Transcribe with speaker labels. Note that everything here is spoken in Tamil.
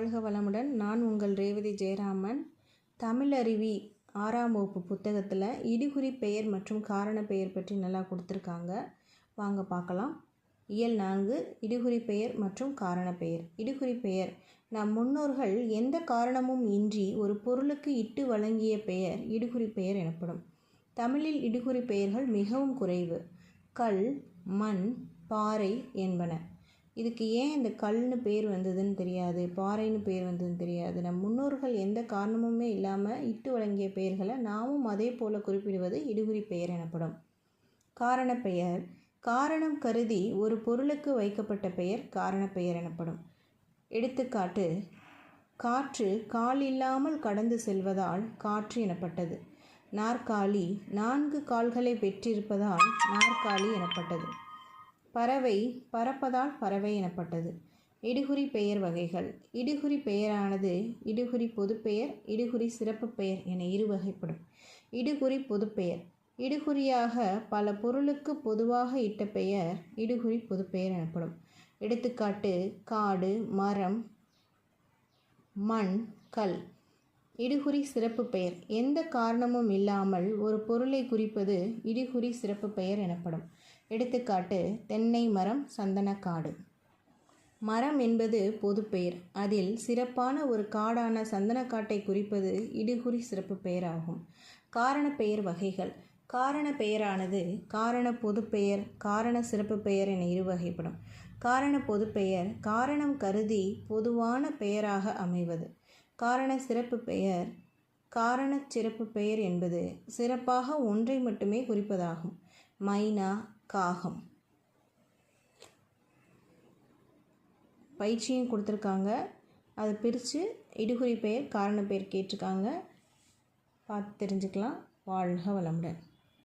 Speaker 1: வாழ்க வளமுடன் நான் உங்கள் ரேவதி ஜெயராமன். தமிழருவி ஆறாம் வகுப்பு புத்தகத்தில் இடுகுறி பெயர் மற்றும் காரண பெயர் பற்றி நல்லா கொடுத்துருக்காங்க. வாங்க பார்க்கலாம். இயல் நான்கு இடுகுறி பெயர் மற்றும் காரண பெயர். இடுகுறி பெயர். நம் முன்னோர்கள் எந்த காரணமும் இன்றி ஒரு பொருளுக்கு இட்டு வழங்கிய பெயர் இடுகுறி பெயர் எனப்படும். தமிழில் இடுகுறி பெயர்கள் மிகவும் குறைவு. கல் மண் பாறை என்பன. இதுக்கு ஏன் இந்த கல்னு பேர் வந்ததுன்னு தெரியாது பாறைன்னு பேர் வந்ததுன்னு தெரியாது. நம் முன்னோர்கள் எந்த காரணமுமே இல்லாமல் இட்டு வழங்கிய பெயர்களை நாமும் அதே போல் குறிப்பிடுவது இடுகுறி பெயர் எனப்படும். காரண பெயர். காரணம் கருதி ஒரு பொருளுக்கு வைக்கப்பட்ட பெயர் காரண பெயர் எனப்படும். எடுத்துக்காட்டு காற்று கால் இல்லாமல் கடந்து செல்வதால் காற்று எனப்பட்டது. நாற்காலி நான்கு கால்களை பெற்றிருப்பதால் நாற்காலி எனப்பட்டது. பறவை பறப்பதால் பறவை எனப்பட்டது. இடுகுறி பெயர் வகைகள். இடுகுறி பெயரானது இடுகுறி பொதுப்பெயர் இடுகுறி சிறப்பு பெயர் என இரு வகைப்படும். இடுகுறி பொதுப்பெயர் இடுகுறியாக பல பொருளுக்கு பொதுவாக இட்ட பெயர் இடுகுறி பொதுப்பெயர் எனப்படும். எடுத்துக்காட்டு காடு மரம் மண் கல். இடுகுறி சிறப்பு பெயர். எந்த காரணமும் இல்லாமல் ஒரு பொருளை குறிப்பது இடுகுறி சிறப்பு பெயர் எனப்படும். எடுத்துக்காட்டு தென்னை மரம் சந்தனக்காடு. மரம் என்பது பொதுப்பெயர் அதில் சிறப்பான ஒரு காடான சந்தனக்காட்டை குறிப்பது இடுகுறி சிறப்பு பெயராகும். காரண பெயர் வகைகள். காரண பெயரானது காரண பொதுப்பெயர் காரண சிறப்பு பெயர் என இரு வகைப்படும். காரண பொதுப்பெயர் காரணம் கருதி பொதுவான பெயராக அமைவது. காரண சிறப்பு பெயர். காரண சிறப்பு பெயர் என்பது சிறப்பாக ஒன்றை மட்டுமே குறிப்பதாகும். மைனா காகம். பயிற்சியும் கொடுத்துருக்காங்க. அதை பிரித்து இடுகுறி பெயர் காரண பெயர் கேட்டிருக்காங்க. பார்த்து தெரிஞ்சுக்கலாம். வாழ்க வளமுடன்.